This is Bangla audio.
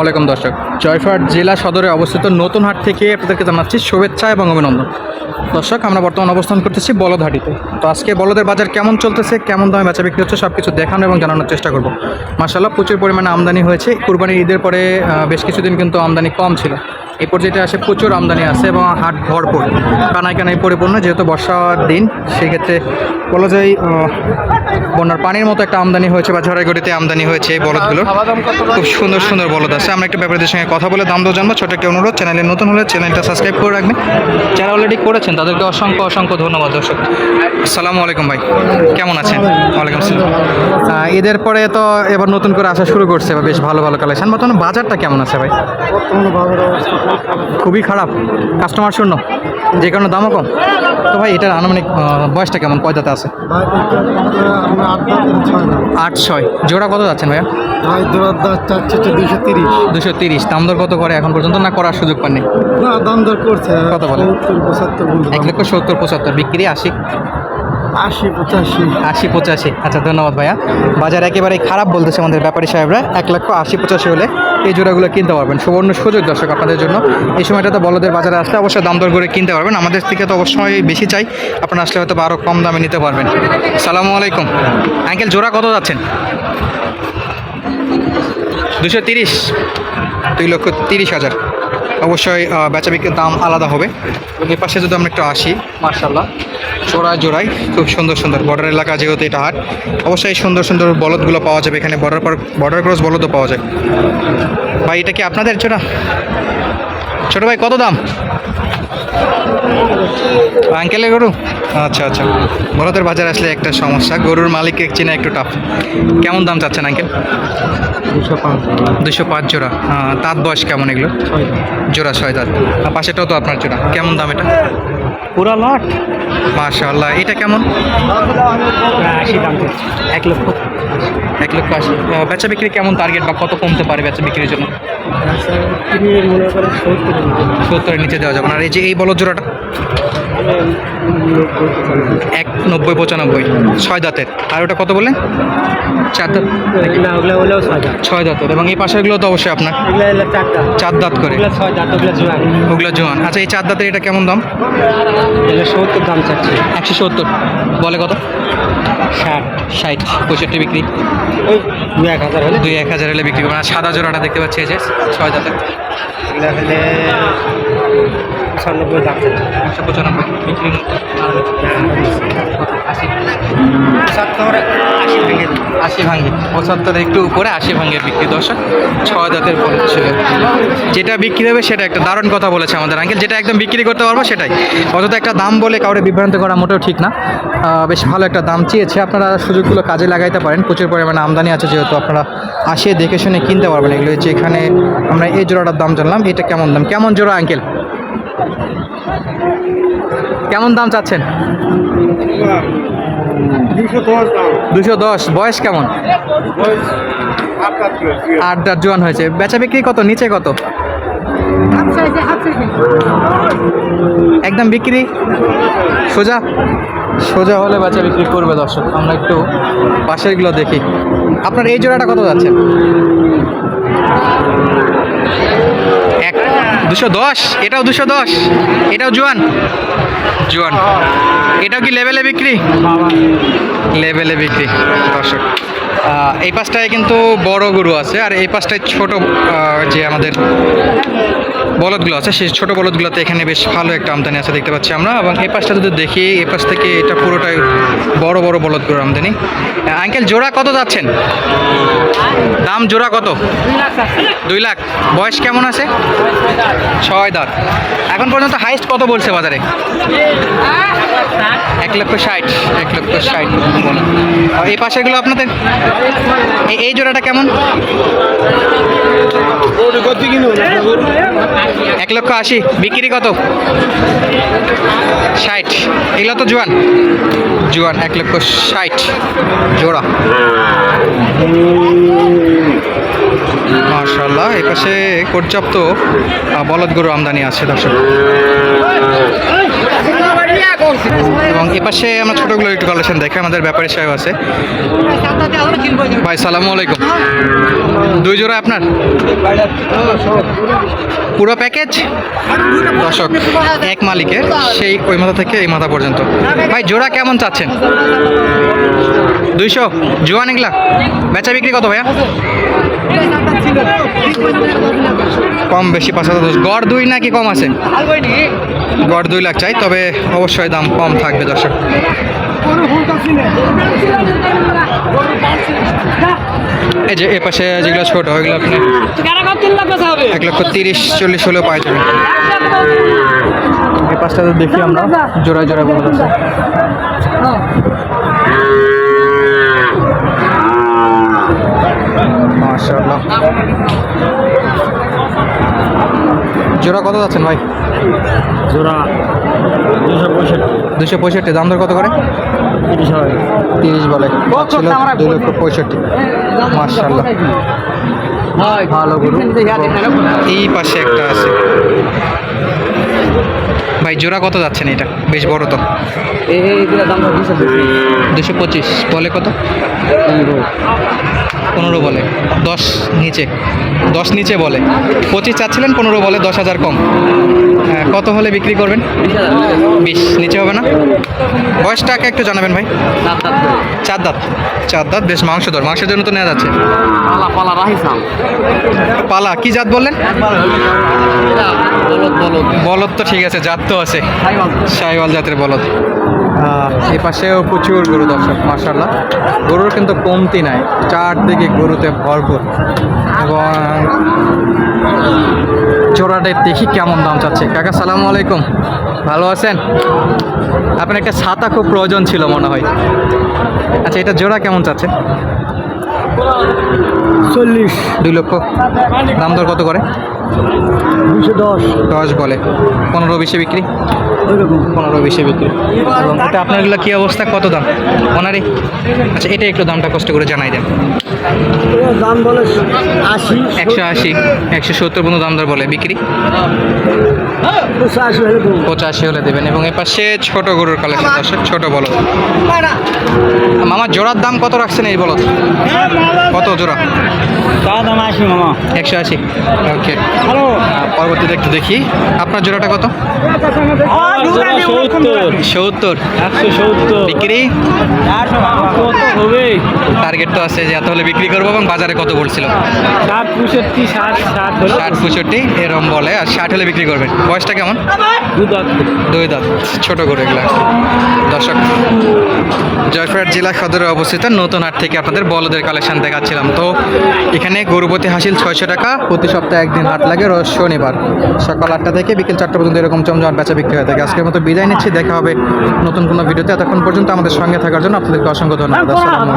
ওয়ালাইকুম দর্শক। জয়ফাট জেলা সদরে অবস্থিত নতুন হাট থেকে আপনাদেরকে জানাচ্ছি শুভেচ্ছা এবং অভিনন্দন। দর্শক, আমরা বর্তমান অবস্থান করতেছি বলদহাটিতে। তো আজকে বলদের বাজার কেমন চলতেছে, কেমন দামে বেচা বিক্রি হচ্ছে সব কিছু দেখানো এবং জানানোর চেষ্টা করব। মার্শাল্লাহ প্রচুর পরিমাণে আমদানি হয়েছে। কুরবানির ঈদের পরে বেশ কিছুদিন কিন্তু আমদানি কম ছিল। এই পর্যায়ে আসে প্রচুর আমদানি আছে এবং হাট ভরপুর। কানায় কানায় পরিপূর্ণ, যেহেতু বর্ষার দিন, সেক্ষেত্রে বলা যায় বন্যার পানির মতো একটা আমদানি হয়েছে বা ঝড়াইগড়িতে আমদানি হয়েছে এই বলদগুলো। খুব সুন্দর সুন্দর বলদ আছে। আমরা একটু ব্যাপারীদের সঙ্গে কথা বলে দাম দর জানব। ছোট একটা অনুরোধ, চ্যানেলে নতুন হলে চ্যানেলটা সাবস্ক্রাইব করে রাখবেন। যারা অলরেডি করেছেন, তাদেরকে অসংখ্য অসংখ্য ধন্যবাদ, দর্শক। আসসালামু আলাইকুম ভাই, কেমন আছেন? ওয়ালাইকুম আসসালাম। ঈদের পরে তো এবার নতুন করে আসা শুরু করছে বা বেশ ভালো ভালো কালেকশন। বর্তমানে বাজারটা কেমন আছে ভাই? খুবই খারাপ। কাস্টমার শূন্য, যে কারণে দামও কম। তো ভাই, এটার আনুমানিক বয়সটা কেমন? কয়টাতে আছে? আট ছয় জোড়া কত যাচ্ছেন ভাইয়া? দুশো তিরিশ। দাম দর কত করে এখন পর্যন্ত না করার সুযোগ পাননি? না দাম দর করছে। কত বলে? এক লক্ষ সত্তর পঁচাত্তর। বিক্রি আশি? আশি পঁচাশি। আশি পঁচাশি। আচ্ছা ধন্যবাদ ভাইয়া। বাজার একেবারে খারাপ বলতেছে আমাদের ব্যাপারী সাহেবরা। এক লক্ষ আশি পঁচাশি হলে এই জোড়াগুলো কিনতে পারবেন। সুবর্ণ সুযোগ দর্শক আপনাদের জন্য। এই সময়টা তো বলদের বাজারে আসলে অবশ্যই দাম দর করে কিনতে পারবেন। আমাদের থেকে তো অবশ্যই বেশি চাই। আপনারা আসলে হয়তো আরও কম দামে নিতে পারবেন। সালামু আলাইকুম। আঙ্কেল, জোড়া কত যাচ্ছেন? দুশো তিরিশ। দুই লক্ষ তিরিশ হাজার। অবশ্যই বেচা বিক্রির দাম আলাদা হবে। এই পাশে যদি আমরা একটু আসি মার্শাল্লাহ জোড়ায় জোড়ায় খুব সুন্দর সুন্দর বর্ডার এলাকা যেহেতু এটা হাট। অবশ্যই সুন্দর সুন্দর বলদগুলো পাওয়া যাবে। এখানে বর্ডার পর বর্ডার ক্রস বলদও পাওয়া যায়। ভাই, এটা কি আপনাদের জোড়া ছোটো ভাই, কত দাম? আঙ্কেলের গরু? আচ্ছা আচ্ছা। বলদের বাজার আসলে একটা সমস্যা। গরুর মালিককে চেনা একটু টাফ কেমন দাম চাচ্ছেন আঙ্কেল? দুশো পাঁচ জোড়া। দাঁত বয়স কেমন এগুলো? জোড়া ছয় আর পাশেটাও তো আপনার জোড়া। কেমন দাম এটা? পুরা লট মাশাআল্লাহ এটা কেমন? আশি দাম এক লক্ষ। এক লক্ষ আশি। বেচা বিক্রি কেমন টার্গেট বা কত কমতে পারে বেচা বিক্রির জন্য? সত্তরের নিচে। দেওয়া যাবে। না আর এই যে এই বলদ জোড়াটা? এক নব্বই পঁচানব্বই। ছয় দাঁতের। আর ওটা কত বললেন? চার দাঁত। ছয় দাঁতের। এবং এই পাশেরগুলো তো অবশ্যই আপনার। চার দাঁত। করে। ওগুলো জোয়ান। আচ্ছা এই চার দাঁতের এটা কেমন দাম? সত্তর দাম চাচ্ছে। একশো সত্তর। বলে কত? ষাট। ষাট। পঁয়ষট্টি বিক্রি। ওই দু এক হাজার হলে। দুই এক হাজার হলে বিক্রি করবেন। আর সাদা জোড়াটা দেখতে পাচ্ছি এই যে ছয় দাঁতের। এগুলো হলে পঁচানব্বই দাম। একশো পঁচানব্বই। বিক্রি পঁচাত্তর আশি ভেঙে। আশি পঁচাত্তর একটু উপরে আশি ভাঙ্গের বিক্রি। দর্শক ছয় দাঁতের ফল ছিল। যেটা বিক্রি হবে সেটা একটা দারুণ কথা বলেছে আমাদের আঙ্কেল যেটা একদম বিক্রি করতে পারব সেটাই। অযথা একটা দাম বলে কাউরে বিভ্রান্ত করা মোটেও ঠিক না। বেশ ভালো একটা দাম চেয়েছে। আপনারা সুযোগগুলো কাজে লাগাইতে পারেন। প্রচুর পরিমাণে আমদানি আছে যেহেতু আপনারা আসে দেখে শুনে কিনতে পারবেন এগুলো। হচ্ছে এখানে আমরা এই জোড়াটার দাম জানলাম। এটা কেমন দাম? কেমন জোড়া আঙ্কেল কেমন দাম চাচ্ছেন? দুশো দশ। বয়স কেমন? আট দাঁত জোয়ান হয়েছে। বেচা বিক্রি কত? নিচে কত? একদম বিক্রি? সোজা? সোজা হলে বেচা বিক্রি করবে দর্শক। আমরা একটু পাশেরগুলো দেখি। আপনার এই জোড়াটা কত যাচ্ছে? দুশো দশ? এটাও দুশো দশ? এটাও জোয়ান? জোয়ান। এটাও কি লেভেলে বিক্রি? লেভেলে বিক্রি, দর্শক। এই পাশটায় কিন্তু বড় গরু আছে, আর এই পাশটায় ছোট যে আমাদের বলদগুলো আছে, সেই ছোটো বলদগুলোতে এখানে বেশ ভালো একটা আমদানি আছে দেখতে পাচ্ছি আমরা। এবং এই পাশটা যদি দেখি এই পাশ থেকে এটা পুরোটাই বড় বড় বলদগুলোর আমদানি। আঙ্কেল, জোড়া কত যাচ্ছেন? দাম জোড়া কত? দুই লাখ। বয়স কেমন আছে? ছয় দাঁত। এখন পর্যন্ত হাইস্ট কত বলছে বাজারে? এক লক্ষ ষাট, এক লক্ষ ষাট এই পাশেগুলো আপনাদের? এই জোড়াটা কেমন? এক লক্ষ আশি। বিক্রি কত? ষাট। এগুলো তো জোয়ান। জোয়ান, এক লক্ষ ষাট। জোড়া। মার্শাল্লাহ পাশে পর্যাপ্ত বলদ গরু আমদানি আছে, দর্শক। এপাশে আমরা ছোটোগুলো একটু কালেকশন দেখে, আমাদের ব্যাপারী সাহেব আছে। ভাই, সালামু আলাইকুম। দুই জোড়া আপনার? পুরো প্যাকেজ দশক এক মালিকের, সেই ওই মাথা থেকে এই মাথা পর্যন্ত। ভাই, জোড়া কেমন চাচ্ছেন? দুইশো? জোয়ান এগুলা? বেচা বিক্রি কত ভাইয়া? কম বেশি পাঁচ হাজার দশ। গড় দুই নাকি কম আছে? গড় দুই লাখ চাই, তবে অবশ্যই দাম কম থাকবে দর্শক। এই যে এ পাশে যেগুলো ছোট, ওইগুলো আপনি এক লক্ষ তিরিশ, চল্লিশ হলেও পাওয়া যাবে। এই পাশটাতে দেখি আমরা, জোড়ায় জোড়ায় বলা জোড়া কত যাচ্ছেন ভাই? জোড়া দুশো পঁয়ষট্টি। দুশো পঁয়ষট্টি। দাম দর কত করে? তিরিশ হয় তিরিশ বলে। ছিল দুই লক্ষ পঁয়ষট্টি। মার্শাল্লাহ ভালো গরু। এই পাশে একটা আছে। ভাই জোড়া কত যাচ্ছেন এটা? বেশ বড় তো। দাম দুশো পঁচিশ। বলে কত? পনেরো। বলে। দশ নিচে। দশ নিচে বলে। পঁচিশ চাচ্ছিলেন পনেরো বলে দশ হাজার কম। হ্যাঁ, কত হলে বিক্রি করবেন? বিশ নিচে হবে না? বয়সটাকে একটু জানাবেন ভাই। চার দাঁত চার দাঁত। বেশ মাংস দর মাংসের জন্য তো নেওয়া যাচ্ছে। পালা কি জাত বললেন? বলদ তো ঠিক আছে জাত তো আছে। সাইওয়াল জাতের বলদ। এই পাশেও প্রচুর গরু দর্শক মার্শাল্লাহ গরুর কিন্তু কমতি নাই চারদিকে গরুতে ভরপুর। এবং জোড়াটাই দেখি কেমন দাম চাচ্ছে। কাকা সালামু আলাইকুম। ভালো আছেন? আপনার একটা ছাতা খুব প্রয়োজন ছিল মনে হয়। আচ্ছা এটা জোড়া কেমন চাচ্ছে? চল্লিশ। দুই লক্ষ। দাম দর কত করে? দুশো দশ। দশ বলে। পনেরো বিশে বিক্রি? পনেরো বিশে বিক্রি। এবং এটা আপনার এগুলো কী অবস্থা? কত দাম? ওনারই আচ্ছা এটা একটু দামটা কষ্ট করে জানাই দেন। দাম বলে আশি একশো আশি একশো সত্তর পর্যন্ত দাম দর বলে। বিক্রি? পঁচাশি হলে দেবেন। এবং এ পাশে ছোট গরুর কালেকশন দর্শক ছোট বলদ। মামা। জোড়ার দাম কত রাখছেন এই বলদ? কত জোড়া? দাম আশি মামা। একশো আশি। ওকে। পরবর্তীতে একটু দেখি। আপনার জোড়াটা কত? সত্তর। সত্তর। বিক্রি? হবে? টার্গেট তো আছে যে এত হলে বিক্রি করব এবং বাজারে কত বলছিল ষাট পঁয়ষট্টি ষাট ষাট ষাট পঁয়ষট্টি এরম বলে। আর ষাট হলে বিক্রি করবেন। বয়সটা কেমন? দুই দাঁত। ছোট করে এগুলা। দর্শক জয়পুরহাট জেলা সদরে অবস্থিত নতুন হাট থেকে আপনাদের বলদের কালেকশন দেখাচ্ছিলাম। তো এখানে গরুপতি হাসিল ছয়শো টাকা। প্রতি সপ্তাহে একদিন হাট লাগে রোজ শনিবার। সকাল আটটা থেকে বিকেল চারটা পর্যন্ত এরকম চমজমাট বেচা বিক্রি হয়ে থাকে। আজকের মতো বিদায় নিচ্ছি। দেখা হবে নতুন কোনো ভিডিওতে। এতক্ষণ পর্যন্ত আমাদের সঙ্গে থাকার জন্য আপনাদেরকে অসংখ্য ধন্যবাদ। আসসালামু